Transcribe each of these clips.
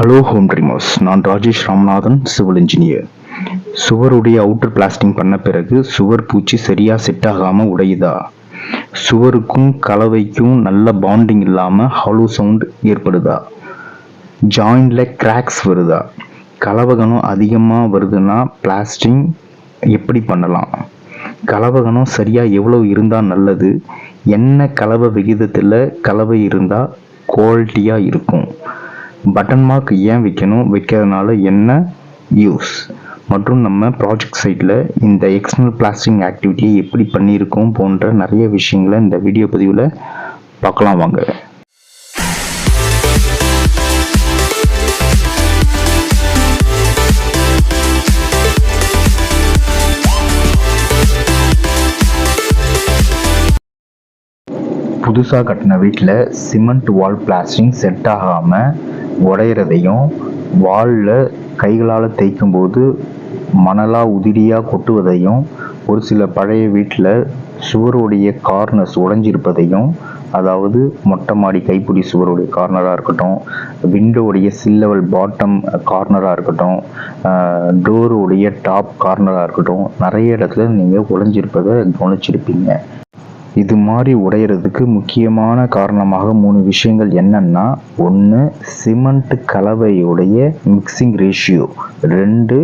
Hello home dreamers நான் Rajesh Ramanathan civil engineer சுவருடைய outer plastering பண்ண பிறகு சுவர் பூச்சி சரியாக செட் ஆகாமல் உடையுதா? சுவருக்கும் கலவைக்கும் நல்ல பாண்டிங் இல்லாமல் ஹாலோ சவுண்ட் ஏற்படுதா? ஜாயிண்டில் கிராக்ஸ் வருதா? கலவகனம் அதிகமாக வருதுன்னா பிளாஸ்டிங் எப்படி பண்ணலாம்? கலவகனம் சரியாக எவ்வளோ இருந்தால் நல்லது? என்ன கலவை விகிதத்தில் கலவை இருந்தால் குவாலிட்டியாக இருக்கும்? பட்டன் மார்க் ஏன் விற்கணும் விற்கிறதுனால என்ன யூஸ் மற்றும் நம்ம ப்ராஜெக்ட் சைட்டில் இந்த எக்ஸ்டர்னல் பிளாஸ்டிங் ஆக்டிவிட்டியை எப்படி பண்ணியிருக்கோம் போன்ற நிறைய விஷயங்களை இந்த வீடியோ பதிவில் பார்க்கலாம் வாங்க. புதுசாக கட்டின வீட்டில் சிமெண்ட் வால் பிளாஸ்டிங் செட் ஆகாமல் உடையிறதையும் வாலில் கைகளால் தேய்க்கும் போது மணலாக உதிரியாக கொட்டுவதையும் ஒரு சில பழைய வீட்டில் சுவருடைய கார்னர்ஸ் உடைஞ்சிருப்பதையும் அதாவது மொட்டை மாடி கைப்பிடி சுவருடைய கார்னராக இருக்கட்டும் விண்டோவுடைய சில் லெவல் பாட்டம் கார்னராக இருக்கட்டும் டோருடைய டாப் கார்னராக இருக்கட்டும் நிறைய இடத்துல நீங்கள் உழைஞ்சிருப்பதை கவனிச்சிருப்பீங்க. இது மாதிரி உடையிறதுக்கு முக்கியமான காரணமாக மூணு விஷயங்கள் என்னன்னா ஒன்று சிமெண்ட் கலவையுடைய மிக்சிங் ரேஷியோ ரெண்டு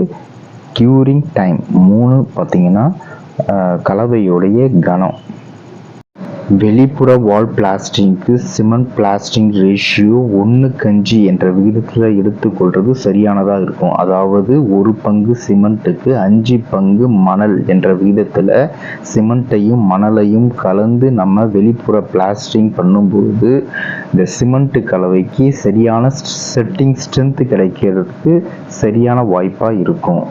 க்யூரிங் டைம் மூணு பார்த்தீங்கன்னா கலவையுடைய கனம் வெளிப்புற வால் பிளாஸ்டிங்க்கு சிமெண்ட் பிளாஸ்டிங் ரேஷியோ ஒன்று கஞ்சி என்ற விகிதத்தில் எடுத்துக்கொள்வது சரியானதாக இருக்கும். அதாவது ஒரு பங்கு சிமெண்ட்டுக்கு அஞ்சு பங்கு மணல் என்ற விகிதத்தில் சிமெண்ட்டையும் மணலையும் கலந்து நம்ம வெளிப்புற பிளாஸ்டிங் பண்ணும்போது இந்த சிமெண்ட் கலவைக்கு சரியான செட்டிங் ஸ்ட்ரென்த் கிடைக்கிறதுக்கு சரியான வாய்ப்பாக இருக்கும்.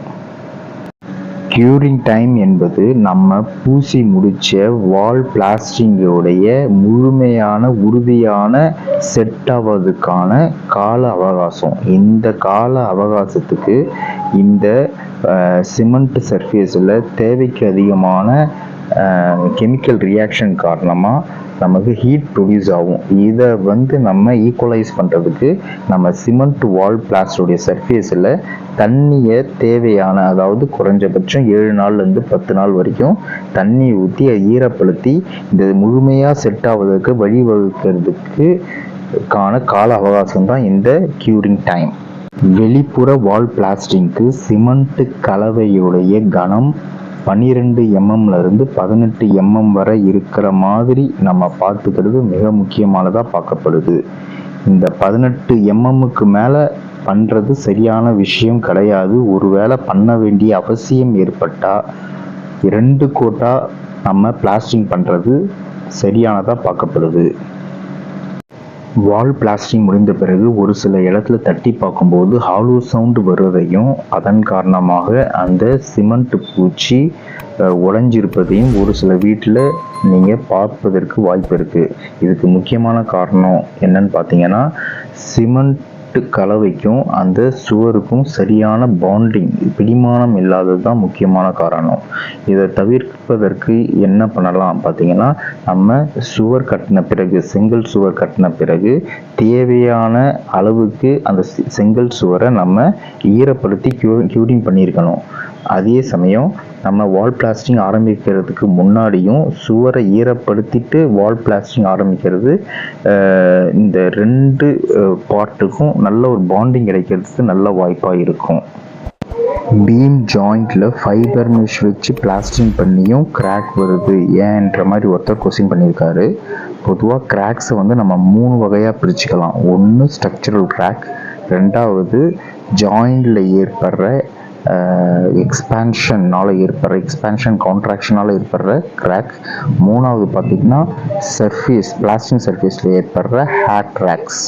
க்யூரிங் டைம் என்பது நம்ம பூசி முடிச்ச வால் பிளாஸ்டிங்கோடைய முழுமையான உறுதியான செட் ஆவதுக்கான கால அவகாசம். இந்த கால அவகாசத்துக்கு இந்த சிமெண்ட் சர்ஃபேஸில் தேவைக்கு அதிகமான கெமிக்கல் ரியாக்ஷன் காரணமாக நமக்கு ஹீட் ப்ரொடியூஸ் ஆகும். இதை வந்து நம்ம ஈக்குவலைஸ் பண்ணுறதுக்கு நம்ம சிமெண்ட் வால் பிளாஸ்டருடைய சர்ஃபேஸில் தண்ணியை தேவையான அதாவது குறைஞ்சபட்சம் ஏழு நாள்லேருந்து பத்து நாள் வரைக்கும் தண்ணி ஊற்றி ஈரப்படுத்தி இந்த முழுமையாக செட் ஆவதற்கு வழிவகுக்கிறதுக்கு கான கால அவகாசம் தான் இந்த க்யூரிங் டைம் வெளிப்புற வால் பிளாஸ்டிங்க்கு சிமெண்ட் கலவையுடைய கனம் பன்னிரெண்டு எம்எம்ல இருந்து பதினெட்டு எம்எம் வரை இருக்கிற மாதிரி நம்ம பார்த்துக்கிறது மிக முக்கியமானதாக பார்க்கப்படுது. இந்த பதினெட்டு எம்எம்முக்கு மேலே பண்ணுறது சரியான விஷயம் கிடையாது. ஒருவேளை பண்ண வேண்டிய அவசியம் ஏற்பட்டால் இரண்டு கோட்டா நம்ம பிளாஸ்டிங் பண்ணுறது சரியானதாக பார்க்கப்படுது. வால் பிளாஸ்டிங் முடிந்த பிறகு ஒரு சில இடத்துல தட்டி பார்க்கும்போது ஹாலோ சவுண்டு வருவதையும் அதன் காரணமாக அந்த சிமெண்ட் பூச்சி அஹ், உடைஞ்சிருப்பதையும் ஒரு சில வீட்டில் நீங்கள் பார்ப்பதற்கு வாய்ப்பு இருக்குது இதுக்கு முக்கியமான காரணம் என்னன்னு பார்த்தீங்கன்னா சிமெண்ட் கலவைக்கும் அந்த சுவருக்கும் சரியான பாண்டிங் பிடிமானம் இல்லாதது தான் முக்கியமான காரணம். இதை தவிர்ப்பதற்கு என்ன பண்ணலாம்? பார்த்தீங்கன்னா நம்ம சுவர் கட்டின பிறகு செங்கல் சுவர் கட்டின பிறகு தேவையான அளவுக்கு அந்த செங்கல் சுவரை நம்ம ஈரப்படுத்தி க்யூ க்யூரிங் பண்ணியிருக்கணும். அதே சமயம் நம்ம வால் பிளாஸ்டிங் ஆரம்பிக்கிறதுக்கு முன்னாடியும் சுவரை ஈரப்படுத்திட்டு வால் பிளாஸ்டிங் ஆரம்பிக்கிறது இந்த ரெண்டு பார்ட்டுக்கும் நல்ல ஒரு பாண்டிங் கிடைக்கிறதுக்கு நல்ல வாய்ப்பாக இருக்கும். பீம் ஜாயிண்டில் ஃபைபர் மிஷ் வச்சு பிளாஸ்டிங் பண்ணியும் கிராக் வருது. ஏன்ற மாதிரி ஒருத்தர் கொஸ்டின் பண்ணியிருக்காரு. பொதுவாக கிராக்ஸை வந்து நம்ம மூணு வகையாக பிரிச்சுக்கலாம். ஒன்று ஸ்ட்ரக்சரல் கிராக் ரெண்டாவது ஜாயிண்டில் ஏற்படுற எக்ஸ்பேன்ஷனால் ஏற்படுற எக்ஸ்பேன்ஷன் கான்ட்ராக்ஷனால் ஏற்படுற கிராக் மூணாவது பார்த்திங்கன்னா சர்ஃபேஸ் பிளாஸ்டிக் சர்ஃபேஸில் ஏற்படுற ஹேர் கிராக்ஸ்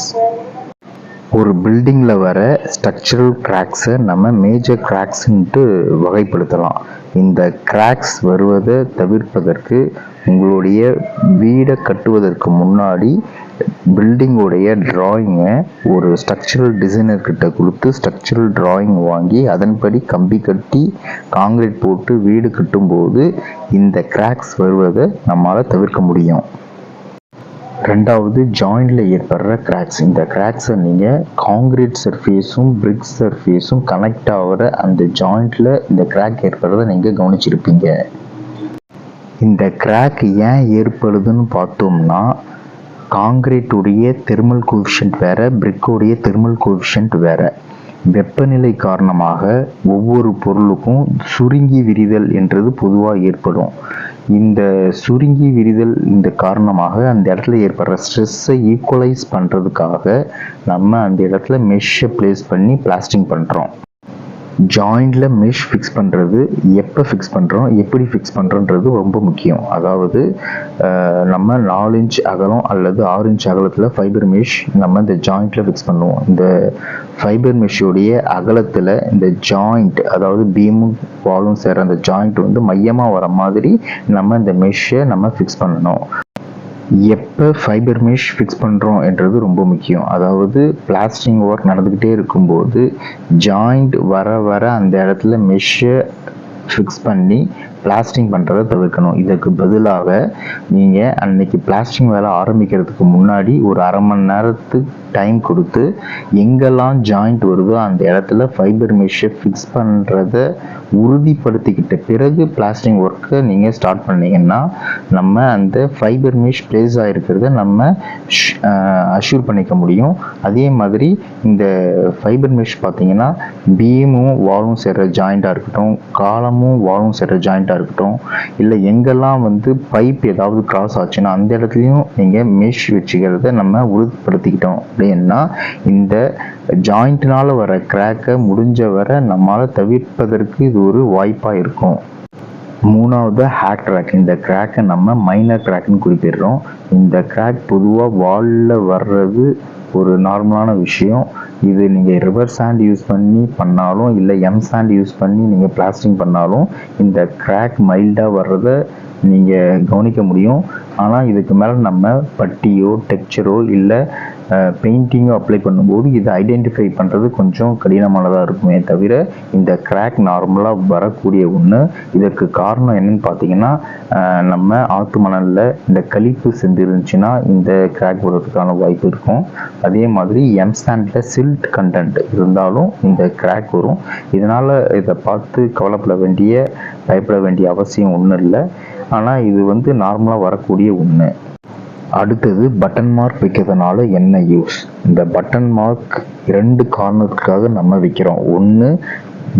ஒரு பில்டிங்கில் வர ஸ்ட்ரக்சரல் கிராக்ஸை நம்ம மேஜர் கிராக்ஸ்ன்ட்டு வகைப்படுத்தலாம். இந்த கிராக்ஸ் வருவதை தவிர்ப்பதற்கு உங்களுடைய வீடை கட்டுவதற்கு முன்னாடி பில்டிங்கோடைய ட்ராயிங்கை ஒரு ஸ்ட்ரக்சரல் டிசைனர்கிட்ட கொடுத்து ஸ்ட்ரக்சரல் ட்ராயிங் வாங்கி அதன்படி கம்பி கட்டி காங்கிரீட் போட்டு வீடு கட்டும்போது இந்த கிராக்ஸ் வருவதை நம்மால் தவிர்க்க முடியும். ரெண்டாவது ஜாயிண்டில் ஏற்படுற கிராக்ஸ் இந்த கிராக்ஸை நீங்கள் காங்கிரீட் சர்ஃபேஸும் பிரிக் சர்ஃபேஸும் கனெக்ட் ஆகிற அந்த ஜாயிண்டில் இந்த கிராக் ஏற்படுறத நீங்கள் கவனிச்சிருப்பீங்க. இந்த கிராக் ஏன் ஏற்படுதுன்னு பார்த்தோம்னா காங்கிரீட்டுடைய தெர்மல் கோஎஃபிஷியன்ட் வேறு பிரிக்கோடைய தெர்மல் கோஎஃபிஷியன்ட் வேறு. வெப்பநிலை காரணமாக ஒவ்வொரு பொருளுக்கும் சுருங்கி விரிதல் என்றது பொதுவாக ஏற்படும். இந்த சுருங்கி விரிதல் இந்த காரணமாக அந்த இடத்துல ஏற்படுற ஸ்ட்ரெஸ்ஸை ஈக்குவலைஸ் பண்ணுறதுக்காக நம்ம அந்த இடத்துல மெஷ்ஷை ப்ளேஸ் பண்ணி பிளாஸ்டிங் பண்ணுறோம் ஜாயிண்டில் மெஷ் ஃபிக்ஸ் பண்ணுறது எப்போ ஃபிக்ஸ் பண்ணுறோம் எப்படி ஃபிக்ஸ் பண்ணுறோன்றது ரொம்ப முக்கியம். அதாவது நம்ம நாலு இன்ச் அகலம் அல்லது ஆறு இன்ச் அகலத்தில் ஃபைபர் மெஷ் நம்ம இந்த ஜாயிண்டில் ஃபிக்ஸ் பண்ணுவோம். இந்த ஃபைபர் மெஷ்ஷுடைய அகலத்தில் இந்த ஜாயிண்ட் அதாவது பீமும் வாலும் சேர அந்த ஜாயிண்ட் வந்து மையமாக வர மாதிரி நம்ம இந்த மெஷ்ஷை நம்ம ஃபிக்ஸ் பண்ணணும். எப்போ ஃபைபர் மெஷ் ஃபிக்ஸ் பண்ணுறோம் என்றது ரொம்ப முக்கியம். அதாவது பிளாஸ்டிங் ஒர்க் நடந்துக்கிட்டே இருக்கும்போது ஜாயிண்ட் வர வர அந்த இடத்துல மெஷ்ஷை ஃபிக்ஸ் பண்ணி பிளாஸ்டிங் பண்ணுறதை தவிர்க்கணும். இதுக்கு பதிலாக நீங்கள் அன்னைக்கு பிளாஸ்டிங் வேலை ஆரம்பிக்கிறதுக்கு முன்னாடி ஒரு அரை மணி நேரத்துக்கு டைம் கொடுத்து எங்கெல்லாம் ஜாயிண்ட் வருதோ அந்த இடத்துல ஃபைபர் மெஷ்ஷை ஃபிக்ஸ் பண்ணுறத உறுதிப்படுத்திக்கிட்ட பிறகு பிளாஸ்டிங் ஒர்க்கை நீங்கள் ஸ்டார்ட் பண்ணீங்கன்னா நம்ம அந்த ஃபைபர் மெஷ் ப்ளேஸ் ஆகிருக்கிறத நம்ம அஷ்யூர் பண்ணிக்க முடியும். அதே மாதிரி இந்த ஃபைபர் மெஷ் பார்த்தீங்கன்னா பீமும் வாலும் சேர்கிற ஜாயிண்ட்டாக இருக்கட்டும் காலமும் வாலும் சேர்ற ஜாயிண்ட்டாக இருக்கட்டும் இல்லை எங்கெல்லாம் வந்து பைப் ஏதாவது கிராஸ் ஆச்சுன்னா அந்த இடத்துலையும் நீங்கள் மெஷ் வச்சுக்கிறத நம்ம உறுதிப்படுத்திக்கிட்டோம். அப்படின்னா இந்த ஜாயிண்ட்னால வர கிராக்கை முடிஞ்ச வரை நம்மளால் தவிர்ப்பதற்கு இது ஒரு வாய்ப்பாக இருக்கும். மூணாவது ஹேக் கிராக் இந்த கிராக்கை நம்ம மைனர் கிராக்னு குறிப்பிடுறோம். இந்த கிராக் பொதுவாக வாலில் வர்றது ஒரு நார்மலான விஷயம். இது நீங்கள் ரிவர் சாண்ட் யூஸ் பண்ணி பண்ணாலும் இல்லை எம் சாண்ட் யூஸ் பண்ணி நீங்கள் பிளாஸ்டிங் பண்ணாலும் இந்த கிராக் மைல்டாக வர்றதை நீங்கள் கவனிக்க முடியும். ஆனால் இதுக்கு மேலே நம்ம பட்டியோ டெக்ஸ்சரோ இல்லை பெயிண்டிங்கோ அப்ளை பண்ணும்போது இதை ஐடென்டிஃபை பண்ணுறது கொஞ்சம் கடினமானதாக இருக்குமே தவிர இந்த கிராக் நார்மலாக வரக்கூடிய ஒன்று இதற்கு காரணம் என்னன்னு பார்த்தீங்கன்னா நம்ம ஆற்று மணலில் இந்த கழிப்பு செஞ்சிருந்துச்சுன்னா இந்த கிராக் வர்றதுக்கான வாய்ப்பு இருக்கும். அதே மாதிரி எம்ஸ்டாண்டில் சில்ட் கண்டென்ட் இருந்தாலும் இந்த கிராக் வரும். இதனால் இதை பார்த்து கவலைப்பட வேண்டிய பயப்பட வேண்டிய அவசியம் ஒன்றும் இல்லை. ஆனால் இது வந்து நார்மலாக வரக்கூடிய ஒன்று அடுத்தது பட்டன் மார்க் வைக்கிறதுனால என்ன யூஸ் இந்த பட்டன் மார்க் இரண்டு காரணத்துக்காக நம்ம வைக்கிறோம். ஒன்று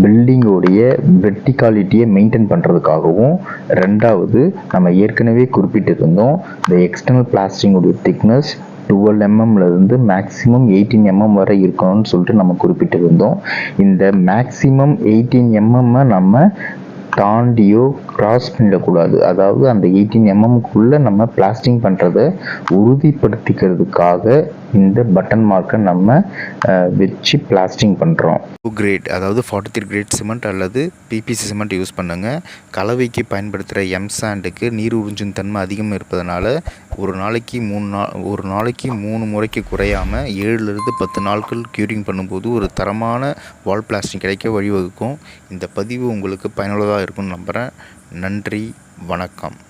பில்டிங்கோடைய வெர்டிகாலிட்டியை மெயின்டைன் பண்ணுறதுக்காகவும் ரெண்டாவது நம்ம ஏற்கனவே குறிப்பிட்டிருந்தோம் இந்த எக்ஸ்டர்னல் பிளாஸ்டிங்கோடைய திக்னஸ் டுவெல் எம்எம்லேருந்து மேக்ஸிமம் எயிட்டீன் எம்எம் வரை இருக்கணும்னு சொல்லிட்டு நம்ம குறிப்பிட்டிருந்தோம். இந்த மேக்ஸிமம் எயிட்டீன் எம்எம்மை நம்ம தாண்டியோ கிராஸ் பண்ணிடக்கூடாது அதாவது அந்த எயிட்டீன் எம்எம்க்குள்ளே நம்ம பிளாஸ்டிங் பண்ணுறத உறுதிப்படுத்திக்கிறதுக்காக இந்த பட்டன் மார்க்கை நம்ம வச்சு பிளாஸ்டிங் பண்ணுறோம் டூ கிரேட் அதாவது ஃபார்ட்டி த்ரீ கிரேட் சிமெண்ட் அல்லது பிபிசி சிமெண்ட் யூஸ் பண்ணுங்கள் கலவைக்கு பயன்படுத்துகிற எம் சாண்டுக்கு நீர் உறிஞ்சும் தன்மை அதிகமாக இருப்பதனால ஒரு நாளைக்கு மூணு நாள் ஒரு நாளைக்கு மூணு முறைக்கு குறையாமல் ஏழுலேருந்து பத்து நாட்கள் க்யூரிங் பண்ணும்போது ஒரு தரமான வால் பிளாஸ்டிங் கிடைக்க வழிவகுக்கும். இந்த பதிவு உங்களுக்கு பயனுள்ளதாக இருக்கும்னு நம்புகிறேன் நன்றி வணக்கம்.